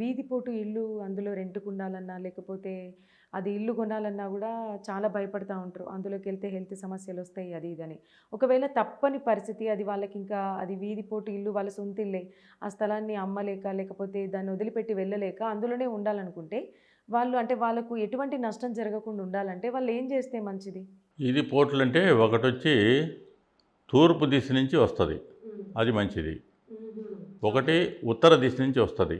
వీధిపోటు ఇల్లు అందులో రెంట్కు ఉండాలన్నా లేకపోతే అది ఇల్లు కొనాలన్నా కూడా చాలా భయపడతా ఉంటారు. అందులోకి వెళ్తే హెల్త్ సమస్యలు వస్తాయి అది ఇదని. ఒకవేళ తప్పని పరిస్థితి అది వాళ్ళకి ఇంకా అది వీధిపోటు ఇల్లు వాళ్ళ సొంత ఇల్లే. ఆ స్థలాన్ని అమ్మలేక లేకపోతే దాన్ని వదిలిపెట్టి వెళ్ళలేక అందులోనే ఉండాలనుకుంటే వాళ్ళు అంటే వాళ్ళకు ఎటువంటి నష్టం జరగకుండా ఉండాలంటే వాళ్ళు ఏం చేస్తే మంచిది? ఇది పోర్టులు అంటే ఒకటి వచ్చి తూర్పు దిశ నుంచి వస్తుంది. అది మంచిది. ఒకటి ఉత్తర దిశ నుంచి వస్తుంది.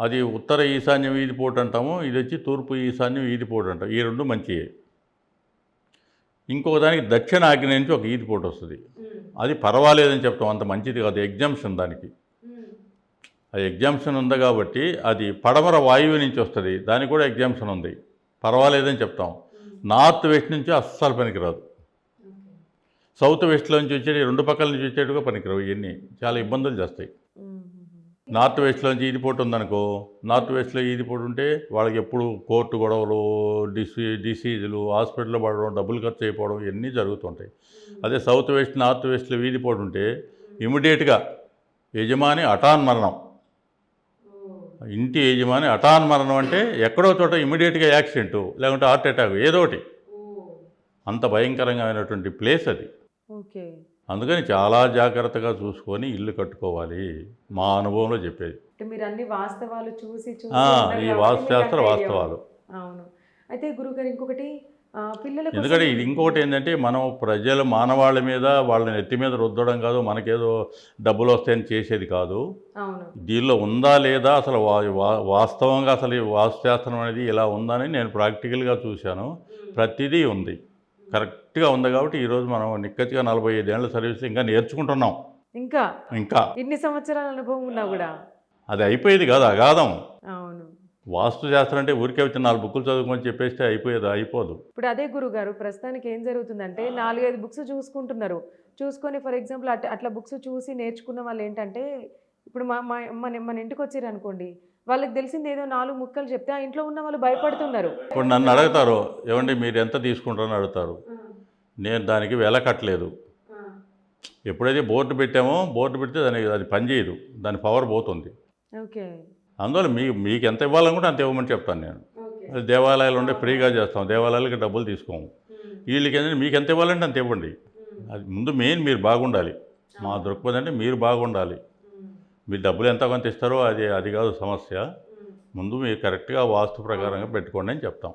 అది ఉత్తర ఈశాన్య వీధి పోటు అంటాము ఇది వచ్చి తూర్పు ఈశాన్య వీధి పోటు అంటాం. ఈ రెండు మంచియే. ఇంకొక దానికి దక్షిణ ఆగ్నేయ నుంచి ఒక ఈది పోటు వస్తుంది. అది పర్వాలేదని చెప్తాం అంత మంచిది కాదు ఎగ్జామ్షన్ దానికి. అది ఎగ్జామ్షన్ ఉంది కాబట్టి అది పడమర వాయువు నుంచి వస్తుంది దానికి కూడా ఎగ్జామ్షన్ ఉంది. పర్వాలేదని చెప్తాం. నార్త్ వెస్ట్ నుంచి అస్సలు పనికిరాదు. సౌత్ వెస్ట్లో నుంచి వచ్చేటి రెండు పక్కల నుంచి వచ్చేట్టుగా పనికిరావు ఇవన్నీ చాలా ఇబ్బందులు చేస్తాయి. నార్త్ వెస్ట్లోంచి ఈదిపోటు ఉందనుకో నార్త్ వెస్ట్లో ఈదిపోటు ఉంటే వాళ్ళకి ఎప్పుడు కోర్టు గొడవలు డిసీ డిసీజులు హాస్పిటల్లో పడడం డబ్బులు ఖర్చు అయిపోవడం ఇవన్నీ జరుగుతుంటాయి. అదే సౌత్ వెస్ట్ నార్త్ వెస్ట్లో వీధిపోటు ఉంటే ఇమీడియట్గా యజమాని అటాన్ మరణం. ఇంటి యజమాని అటాన్ మరణం అంటే ఎక్కడో చోట ఇమీడియట్గా యాక్సిడెంటు లేకుంటే హార్ట్ అటాక్ ఏదో ఒకటి. అంత భయంకరంగా అయినటువంటి ప్లేస్ అది. ఓకే. అందుకని చాలా జాగ్రత్తగా చూసుకొని ఇల్లు కట్టుకోవాలి మా అనుభవంలో చెప్పేది. మీరు అన్ని వాస్తవాలు చూసి ఈ వాస్తుశాస్త్ర వాస్తవాలు. అవును. అయితే గురుగారు ఇంకొకటి పిల్లల ఎందుకంటే ఇది ఇంకోటి ఏంటంటే మనం ప్రజల మానవాళి మీద వాళ్ళ నెత్తి మీద రుద్దడం కాదు మనకేదో డబ్బులు వస్తాయని చేసేది కాదు. దీనిలో ఉందా లేదా అసలు వాస్తవంగా అసలు ఈ వాస్తుశాస్త్రం అనేది ఇలా ఉందని నేను ప్రాక్టికల్గా చూశాను. ప్రతిదీ ఉంది. కరెక్ట్గా ఉంది కాబట్టి ఈరోజు మనం నిక్కచ్చిగా నలభై ఐదేళ్ళ సర్వీస్ ఇంకా నేర్చుకుంటున్నాం. ఇంకా? ఇంకా. ఇన్ని సంవత్సరాల అనుభవం ఉన్నా కూడా? అది అయిపోయేది కాదు అగాధం. అవును. వాస్తు శాస్త్రం అంటే ఊరికే వచ్చి నాలుగు బుక్కులు చదువుకొని చెప్పేస్తే అయిపోయేది అయిపోదు. ఇప్పుడు అదే గురుగారు ప్రస్తుతానికి ఏం జరుగుతుందంటే నాలుగైదు బుక్స్ చూసుకుంటున్నారు. చూసుకొని ఫర్ ఎగ్జాంపుల్ అట్లా అట్లా బుక్స్ చూసి నేర్చుకున్న వాళ్ళు ఏంటంటే ఇప్పుడు మా మా మన మన ఇంటికి వచ్చారు అనుకోండి వాళ్ళకి తెలిసింది ఏదో నాలుగు ముక్కలు చెప్తే ఆ ఇంట్లో ఉన్న వాళ్ళు భయపడుతున్నారు. ఇప్పుడు నన్ను అడుగుతారు ఏమండి మీరు ఎంత తీసుకుంటారని అడుగుతారు. నేను దానికి వెల కట్టలేదు. ఎప్పుడైతే బోర్డు పెట్టామో బోర్డు పెడితే దానికి అది పనిచేయదు దాని పవర్ పోతుంది. ఓకే. అందువల్ల మీ మీకు ఎంత ఇవ్వాలనుకుంటే అంత ఇవ్వమని చెప్తాను నేను. దేవాలయాలు ఉంటే ఫ్రీగా చేస్తాం. దేవాలయాలకి డబ్బులు తీసుకోము. వీళ్ళకి ఏంటంటే మీకు ఎంత ఇవ్వాలంటే అంత ఇవ్వండి. అది ముందు మెయిన్ మీరు బాగుండాలి. మా దృక్పథం అంటే మీరు బాగుండాలి. మీరు డబ్బులు ఎంత కొంత ఇస్తారో అది అది కాదు సమస్య. ముందు మీరు కరెక్ట్గా వాస్తు ప్రకారంగా పెట్టుకోండి అని చెప్తాం.